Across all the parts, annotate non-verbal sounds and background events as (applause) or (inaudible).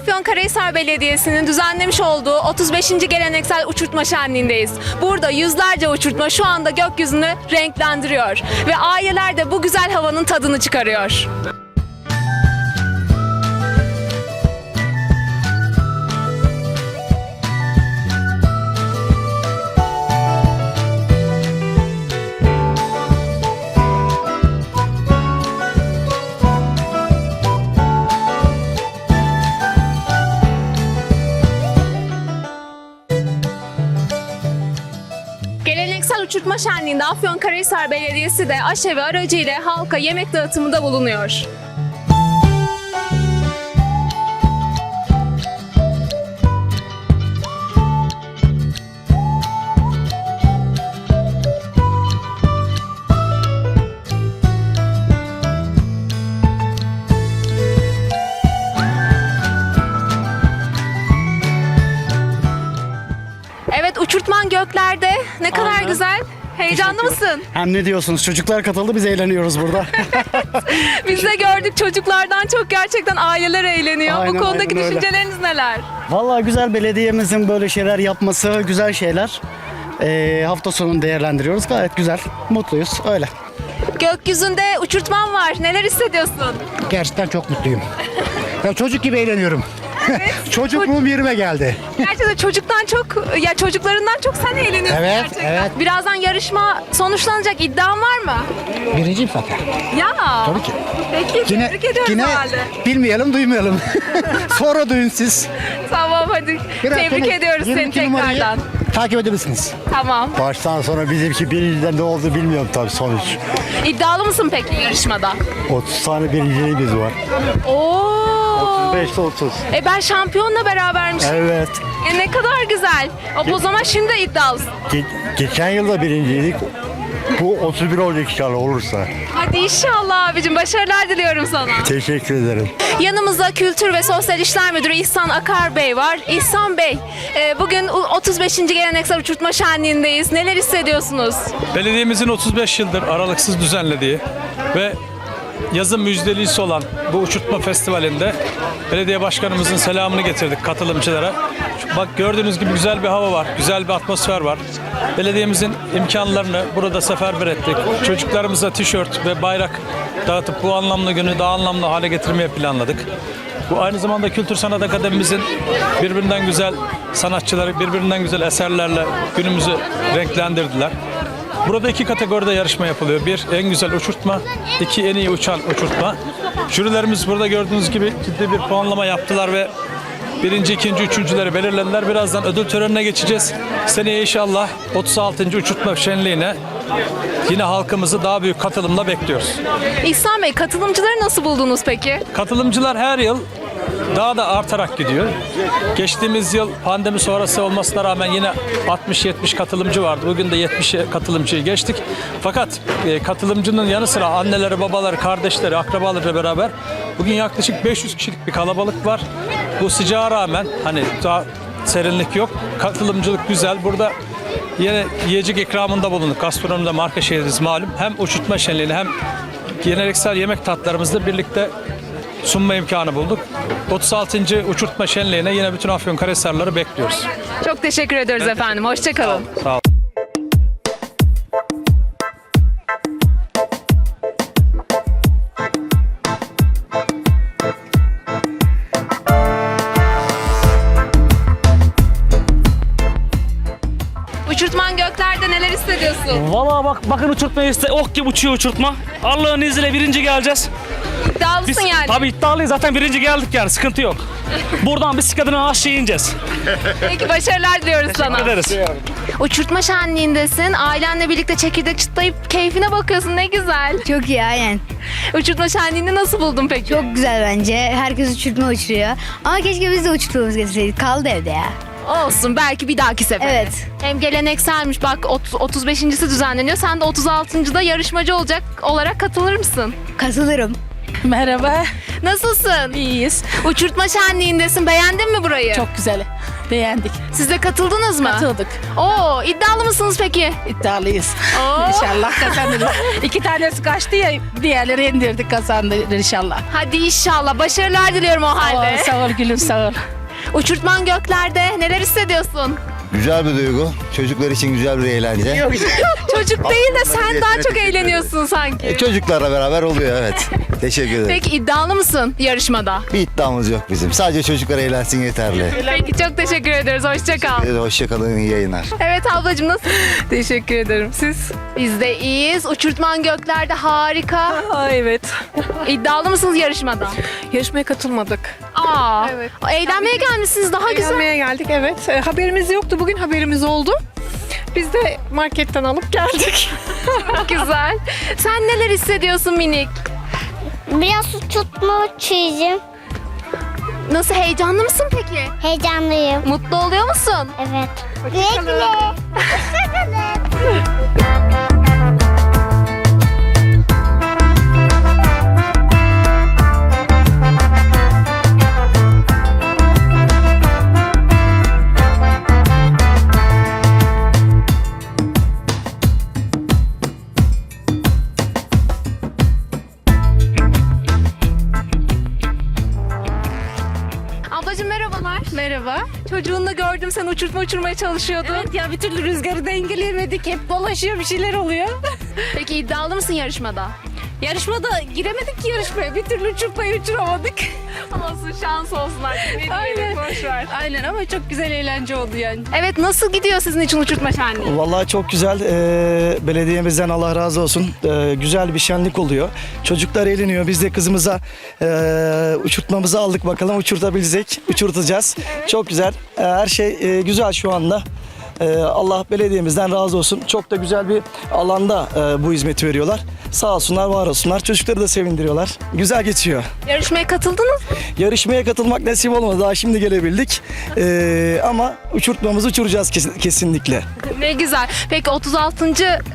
Afyonkarahisar Belediyesi'nin düzenlemiş olduğu 35. geleneksel uçurtma şenliğindeyiz. Burada yüzlerce uçurtma şu anda gökyüzünü renklendiriyor ve aileler de bu güzel havanın tadını çıkarıyor. Uçurtma şenliğinde Afyonkarahisar Belediyesi de aşevi aracı ile halka yemek dağıtımında bulunuyor. Heyecanlı mısın? Hem ne diyorsunuz? Çocuklar katıldı biz eğleniyoruz burada. (laughs) Biz de gördük çocuklardan çok gerçekten aileler eğleniyor. Aynen, Bu konudaki aynen öyle. düşünceleriniz neler? Vallahi güzel belediyemizin böyle şeyler yapması güzel şeyler. Ee, hafta sonunu değerlendiriyoruz. Gayet güzel. Mutluyuz. Öyle. Gökyüzünde uçurtman var. Neler hissediyorsun? Gerçekten çok mutluyum. Ya çocuk gibi eğleniyorum. (laughs) Çocukluğum yerime geldi. Gerçekten çocuktan çok, ya çocuklarından çok sen eğleniyorsun Evet, gerçekten. evet. Birazdan yarışma sonuçlanacak iddian var mı? Birinciyim zaten. Ya. Tabii ki. Peki Yine, tebrik ediyoruz yine o halde. bilmeyelim duymayalım. (laughs) Sonra duyun siz. Tamam hadi. Biraz tebrik sonra ediyoruz seni 22 numarayı tekrardan. Takip edebilirsiniz. Tamam. Baştan sonra bizimki birinciden ne oldu bilmiyorum tabii sonuç. İddialı mısın peki yarışmada? 30 tane birinciliğimiz var. Oo. 5'te 30. E ben şampiyonla berabermişim. Evet. E ne kadar güzel. O, o zaman şimdi iddialısın. Ge- geçen yılda birinciydik. Bu 31 olacak inşallah olursa. Hadi inşallah abicim başarılar diliyorum sana. Teşekkür ederim. Yanımızda Kültür ve Sosyal İşler Müdürü İhsan Akar Bey var. İhsan Bey, e, bugün u- 35. geleneksel uçurtma şenliğindeyiz. Neler hissediyorsunuz? Belediyemizin 35 yıldır aralıksız düzenlediği ve yazın müjdelisi olan bu uçurtma festivalinde belediye başkanımızın selamını getirdik katılımcılara. Bak gördüğünüz gibi güzel bir hava var, güzel bir atmosfer var. Belediyemizin imkanlarını burada seferber ettik. Çocuklarımıza tişört ve bayrak dağıtıp bu anlamlı günü daha anlamlı hale getirmeye planladık. Bu aynı zamanda Kültür Sanat Akademimizin birbirinden güzel sanatçıları, birbirinden güzel eserlerle günümüzü renklendirdiler. Burada iki kategoride yarışma yapılıyor. Bir en güzel uçurtma, iki en iyi uçan uçurtma. Jürilerimiz burada gördüğünüz gibi ciddi bir puanlama yaptılar ve birinci, ikinci, üçüncüleri belirlediler. Birazdan ödül törenine geçeceğiz. Seneye inşallah 36. uçurtma şenliğine yine halkımızı daha büyük katılımla bekliyoruz. İhsan Bey, katılımcıları nasıl buldunuz peki? Katılımcılar her yıl daha da artarak gidiyor. Geçtiğimiz yıl pandemi sonrası olmasına rağmen yine 60-70 katılımcı vardı. Bugün de 70 katılımcıyı geçtik. Fakat e, katılımcının yanı sıra anneleri, babaları, kardeşleri, akrabalarıyla beraber bugün yaklaşık 500 kişilik bir kalabalık var. Bu sıcağa rağmen hani daha serinlik yok. Katılımcılık güzel. Burada yine yiyecek ikramında bulunduk. Gastronomide marka şehrimiz malum. Hem uçurtma şenliğini hem geleneksel yemek tatlarımızla birlikte sunma imkanı bulduk. 36. uçurtma şenliğine yine bütün Afyonkarahisarları bekliyoruz. Çok teşekkür ediyoruz efendim. Hoşçakalın. Sağ olun. Göklerde neler hissediyorsun? Valla bak bakın uçurtma işte ok gibi uçuyor uçurtma. Allah'ın izniyle birinci geleceğiz. İddialısın Biz yani. tabii iddialıyız zaten birinci geldik yani sıkıntı yok. (laughs) Buradan bisikletine aşağı ineceğiz. Peki başarılar diliyoruz sana. Ederiz. Uçurtma şenliğindesin. Ailenle birlikte çekirdek çıtlayıp keyfine bakıyorsun. Ne güzel. Çok iyi aynen. Uçurtma şenliğini nasıl buldun peki? Çok güzel bence. Herkes uçurtma uçuruyor. Ama keşke biz de uçurtmamız getirseydik. Kaldı evde ya. Olsun belki bir dahaki sefer. Evet. Hem gelenekselmiş bak ot- 35.si düzenleniyor. Sen de 36.da yarışmacı olacak olarak katılır mısın? Katılırım. Merhaba. Nasılsın? İyiyiz. Uçurtma şenliğindesin. Beğendin mi burayı? Çok güzel. Beğendik. Siz de katıldınız mı? Katıldık. Oo, iddialı mısınız peki? İddialıyız. Oo. İnşallah kazanırız. İki tanesi kaçtı ya diğerleri indirdik kazandı inşallah. Hadi inşallah. Başarılar diliyorum o halde. sağ ol gülüm sağ ol. Uçurtman göklerde. Neler hissediyorsun? Güzel bir duygu. Çocuklar için güzel bir eğlence. (laughs) Çocuk değil de sen daha çok (laughs) eğleniyorsun sanki. E, çocuklarla beraber oluyor evet. Teşekkür ederim. Peki iddialı mısın yarışmada? Bir iddiamız yok bizim. Sadece çocuklar eğlensin yeterli. Peki çok teşekkür ederiz. Hoşça kal. Ee, Hoşçakalın, iyi yayınlar. Evet ablacığım nasıl? (laughs) teşekkür ederim. Siz? Biz de iyiyiz. Uçurtman göklerde harika. Aa, evet. İddialı mısınız yarışmada? Yarışmaya katılmadık. Aa. Evet. Eğlenmeye gelmişsiniz daha güzel. Eğlenmeye geldik evet. E, haberimiz yoktu. Bugün haberimiz oldu. Biz de marketten alıp geldik. (laughs) güzel. Sen neler hissediyorsun minik? Biraz tutma çizim. Nasıl heyecanlı mısın peki? Heyecanlıyım. Mutlu oluyor musun? Evet. Güle (laughs) gördüm sen uçurtma uçurmaya çalışıyordun. Evet ya bir türlü rüzgarı dengeleyemedik. Hep dolaşıyor bir şeyler oluyor. Peki iddialı mısın yarışmada? Yarışmada giremedik ki yarışmaya. Bir türlü uçurtmayı uçuramadık. (laughs) Olsun şans olsun artık. Aynen. Boş ver. Aynen ama çok güzel eğlence oldu yani. Evet nasıl gidiyor sizin için uçurtma şenliği? Vallahi çok güzel. Ee, belediyemizden Allah razı olsun. Ee, güzel bir şenlik oluyor. Çocuklar eğleniyor. Biz de kızımıza ee, uçurtmamızı aldık bakalım uçurtabilecek. Uçurtacağız. Çok güzel. Ee, her şey ee, güzel şu anda. Ee, Allah belediyemizden razı olsun. Çok da güzel bir alanda bu hizmeti veriyorlar. Sağ olsunlar, var olsunlar. Çocukları da sevindiriyorlar. Güzel geçiyor. Yarışmaya katıldınız mı? Yarışmaya katılmak nasip olmadı. Daha şimdi gelebildik. Ee, ama uçurtmamızı uçuracağız kes- kesinlikle. Ne güzel. Peki 36.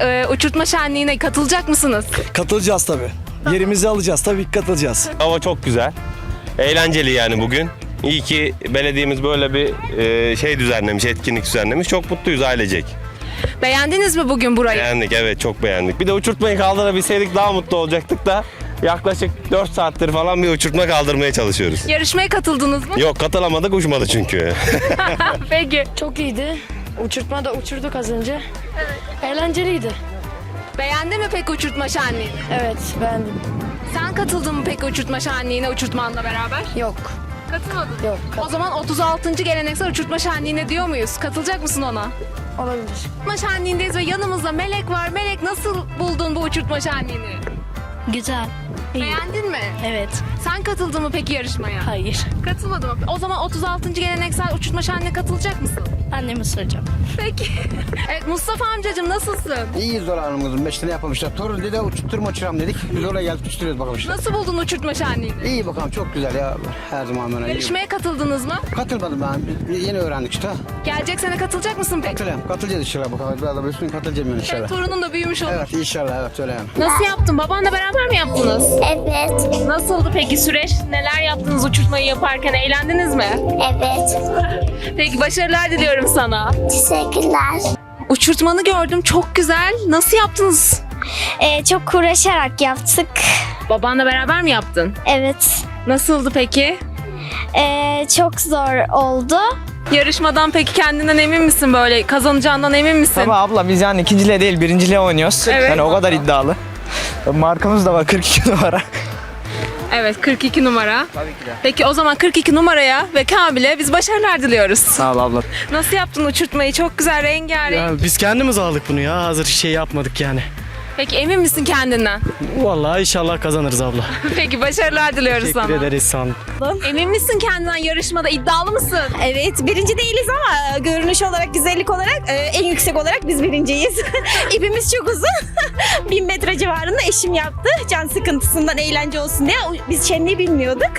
e, uçurtma şenliğine katılacak mısınız? Katılacağız tabii. Yerimizi alacağız. Tabii ki katılacağız. Hava çok güzel. Eğlenceli yani bugün. İyi ki belediyemiz böyle bir e, şey düzenlemiş, etkinlik düzenlemiş. Çok mutluyuz ailecek. Beğendiniz mi bugün burayı? Beğendik evet çok beğendik. Bir de uçurtmayı kaldırabilseydik daha mutlu olacaktık da yaklaşık 4 saattir falan bir uçurtma kaldırmaya çalışıyoruz. Yarışmaya katıldınız mı? Yok katılamadık uçmadı çünkü. (laughs) (laughs) Peki. Çok iyiydi. Uçurtma da uçurduk az önce. Eğlenceliydi. Beğendin mi peki uçurtma şenliğini? Evet beğendim. Sen katıldın mı peki uçurtma şenliğine uçurtmanla beraber? Yok. Katılmadın. Yok. O zaman 36. geleneksel uçurtma şenliğine diyor muyuz? Katılacak mısın ona? Olabilir. Uçurtma şenliğindeyiz ve yanımızda Melek var. Melek nasıl buldun bu uçurtma şenliğini? Güzel. Beğendin mi? Evet. Sen katıldın mı peki yarışmaya? Hayır. Katılmadım. O zaman 36. geleneksel uçurtma şenliğine katılacak mısın? Annemi soracağım. Peki. (laughs) evet Mustafa amcacığım nasılsın? İyiyiz Zola Hanım kızım. Beş tane yapmışlar. Torun dedi uçutturma uçuram dedik. Biz oraya geldik uçturuyoruz bakalım işte. Nasıl buldun uçurtma şenliğini? İyi bakalım çok güzel ya. Her zaman böyle. Yarışmaya katıldınız mı? Katılmadım ben. Yeni öğrendik işte. Gelecek sene katılacak mısın peki? Katılıyorum. Katılacağız inşallah bakalım. Biraz da büyüsün katılacağım yani inşallah. Torunun da büyümüş olur. Evet inşallah evet öyle yani. Nasıl yaptın? Babanla beraber mi yaptınız? Evet. Nasıldı peki süreç? Neler yaptınız uçurtmayı yaparken? Eğlendiniz mi? Evet. Peki başarılar diliyorum sana. Teşekkürler. Uçurtmanı gördüm. Çok güzel. Nasıl yaptınız? Ee, çok uğraşarak yaptık. Babanla beraber mi yaptın? Evet. Nasıldı peki? Ee, çok zor oldu. Yarışmadan peki kendinden emin misin böyle? Kazanacağından emin misin? Tabii abla biz yani ikinciliğe değil birinciliğe oynuyoruz. Evet. Yani o kadar iddialı. Markamız da var 42 numara. Evet 42 numara. Peki o zaman 42 numaraya ve Kamil'e biz başarılar diliyoruz. Sağ ol abla. Nasıl yaptın uçurtmayı? Çok güzel rengarenk. biz kendimiz aldık bunu ya. Hazır şey yapmadık yani. Peki emin misin kendinden? Vallahi inşallah kazanırız abla. (laughs) Peki başarılar diliyoruz sana. ederiz sağ olun. Emin misin kendinden yarışmada? iddialı mısın? Evet birinci değiliz ama görünüş olarak güzellik olarak e, en yüksek olarak biz birinciyiz. (laughs) İpimiz çok uzun. (laughs) Bin metre civarında eşim yaptı. Can sıkıntısından eğlence olsun diye. Biz şenliği bilmiyorduk.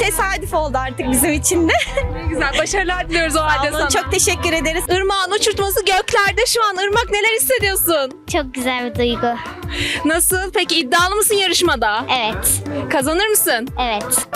Tesadüf oldu artık bizim için de. Ne güzel. Başarılar diliyoruz o halde Sağ olun, sana. Çok teşekkür ederiz. Irmağın uçurtması göklerde şu an. Irmak neler hissediyorsun? Çok güzel bir duygu. Nasıl? Peki iddialı mısın yarışmada? Evet. Kazanır mısın? Evet.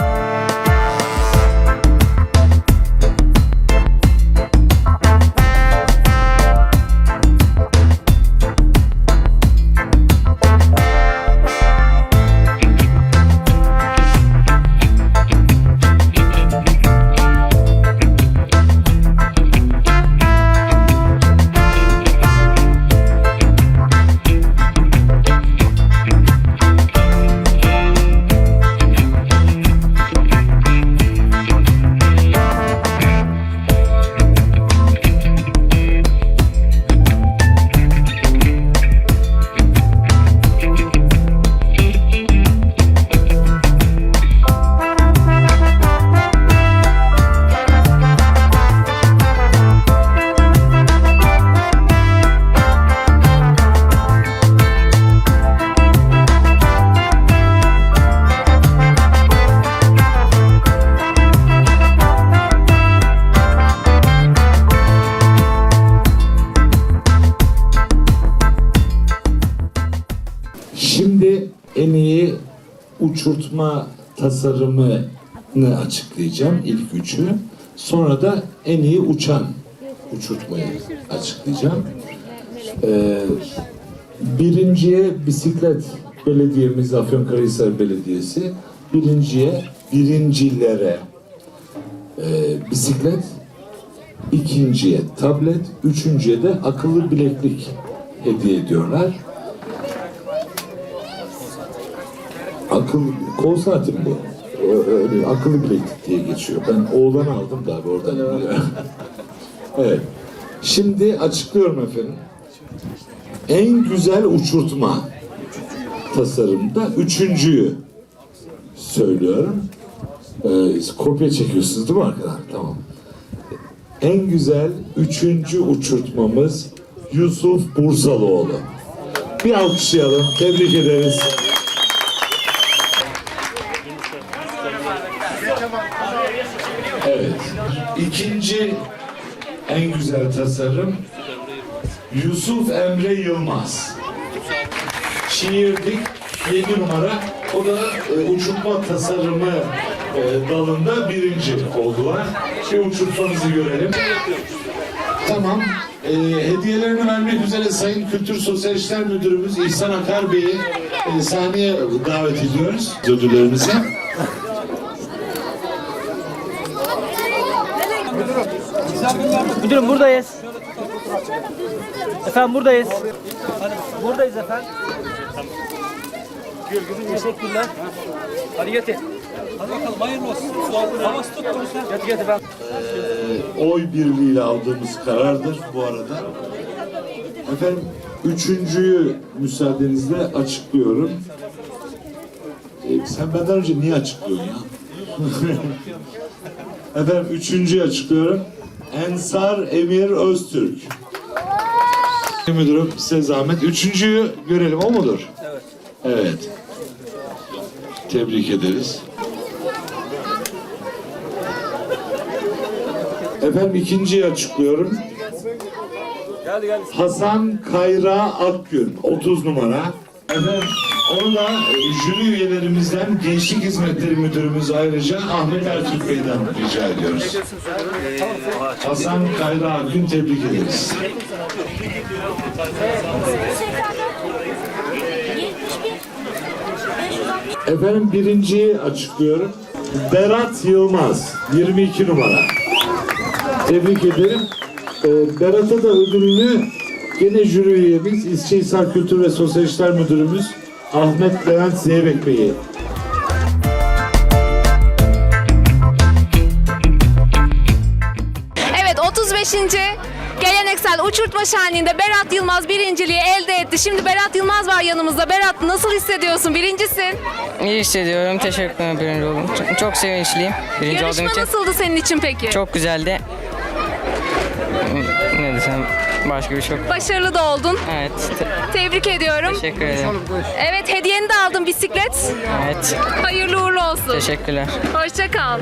Uçurtma tasarımını açıklayacağım ilk üçü. Sonra da en iyi uçan uçurtmayı açıklayacağım. Ee, birinciye bisiklet belediyemiz Afyonkarahisar Belediyesi birinciye birincilere e, bisiklet ikinciye tablet üçüncüye de akıllı bileklik hediye ediyorlar. Akıl kol bu? O- Öyle, akıllı bileklik diye geçiyor. Ben oğlan aldım da abi oradan (laughs) evet. Şimdi açıklıyorum efendim. En güzel uçurtma tasarımda üçüncüyü söylüyorum. Ee, kopya çekiyorsunuz değil mi arkadan? Tamam. En güzel üçüncü uçurtmamız Yusuf Bursalıoğlu. Bir alkışlayalım. Tebrik ederiz. Evet. İkinci en güzel tasarım Yusuf Emre Yılmaz. Şiirdik 7 numara. O da e, uçurtma tasarımı e, dalında birinci oldular. Bir uçurtmanızı görelim. Tamam. E, hediyelerini vermek üzere Sayın Kültür Sosyal İşler Müdürümüz İhsan Akar Bey'i e, sahneye davet ediyoruz. Ödüllerimizi. Müdürüm buradayız. Efendim buradayız. Buradayız efendim. Teşekkürler. Hadi getir. Hadi bakalım hayırlı olsun. Havası tuttu sen. Getir getir efendim. oy birliğiyle aldığımız karardır bu arada. Efendim üçüncüyü müsaadenizle açıklıyorum. Ee, sen benden önce niye açıklıyorsun ya? (laughs) Efendim üçüncüyü açıklıyorum. Ensar Emir Öztürk. Müdürüm size zahmet. Üçüncüyü görelim o mudur? Evet. Evet. Tebrik ederiz. Efendim ikinciyi açıklıyorum. Hasan Kayra Akgün 30 numara. Efendim onu da e, jüri üyelerimizden Gençlik Hizmetleri Müdürümüz ayrıca Ahmet Ertürk Bey'den rica ediyoruz. Hasan Kayra Akgün tebrik ederiz. Efendim birinciyi açıklıyorum. Berat Yılmaz 22 numara. Tebrik ederim. Ee, Berat'a da ödülünü gene jüri üyemiz İsçehisar Kültür ve Sosyal İşler Müdürümüz Ahmet Levent Zeybek Bey'i Evet 35. geleneksel uçurtma şenliğinde Berat Yılmaz birinciliği elde etti. Şimdi Berat Yılmaz var yanımızda. Berat nasıl hissediyorsun? Birincisin. İyi hissediyorum. Teşekkür ederim birinci oldum. Çok, çok sevinçliyim. Birinci olduğum Yarışma için. nasıldı senin için peki? Çok güzeldi. Başka bir şey yok. Başarılı da oldun. Evet. te- Tebrik ediyorum. teşekkür ederim. Evet hediyeni de aldın bisiklet. Evet. Hayırlı uğurlu olsun. Teşekkürler. Hoşça kal.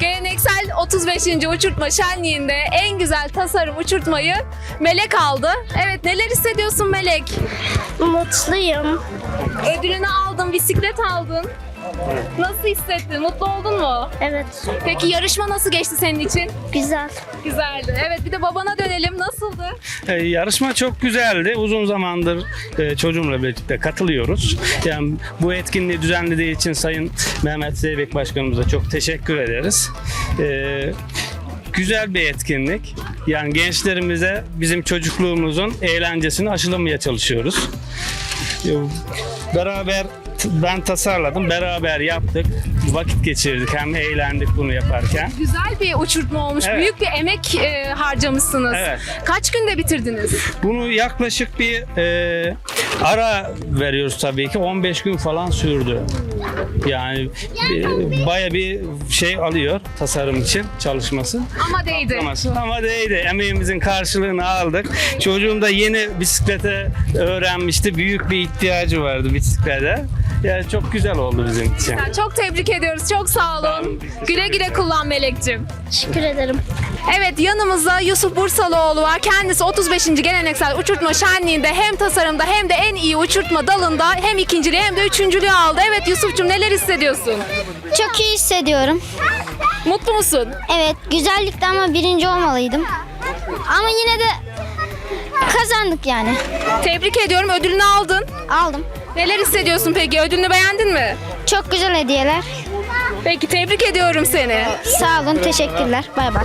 Geleneksel 35. uçurtma şenliğinde en güzel tasarım uçurtmayı Melek aldı. Evet neler hissediyorsun Melek? Mutluyum. Ödülünü aldın, bisiklet aldın. Nasıl hissettin? Mutlu oldun mu? Evet. Peki yarışma nasıl geçti senin için? Güzel. Güzeldi. Evet bir de babana dönelim. Nasıldı? Ee, yarışma çok güzeldi. Uzun zamandır e, çocuğumla birlikte katılıyoruz. Yani bu etkinliği düzenlediği için Sayın Mehmet Zeybek Başkanımıza çok teşekkür ederiz. Ee, güzel bir etkinlik. Yani gençlerimize bizim çocukluğumuzun eğlencesini aşılamaya çalışıyoruz. Ee, Beraber ben tasarladım, beraber yaptık, vakit geçirdik, hem eğlendik bunu yaparken. Güzel bir uçurtma olmuş. Evet. Büyük bir emek e, harcamışsınız. Evet. Kaç günde bitirdiniz? Bunu yaklaşık bir e, ara veriyoruz tabii ki 15 gün falan sürdü. Yani e, baya bir şey alıyor tasarım için çalışması. Ama değdi. Ama, ama değdi. Emeğimizin karşılığını aldık. Çocuğum da yeni bisiklete öğrenmişti. Büyük bir ihtiyacı vardı bisiklete. Yani çok güzel oldu bizim için. Çok tebrik ediyoruz. Çok sağ olun. Güle güle kullan Melek'cim. Teşekkür ederim. Evet yanımızda Yusuf Bursalıoğlu var. Kendisi 35. geleneksel uçurtma şenliğinde hem tasarımda hem de en iyi uçurtma dalında hem ikinciliği hem de üçüncülüğü aldı. Evet Yusuf'cum neler hissediyorsun? Çok iyi hissediyorum. Mutlu musun? Evet, güzellikte ama birinci olmalıydım. Ama yine de kazandık yani. Tebrik ediyorum ödülünü aldın. Aldım. Neler hissediyorsun peki? Ödülünü beğendin mi? Çok güzel hediyeler. Peki tebrik ediyorum seni. Sağ olun, teşekkürler. Bay bay.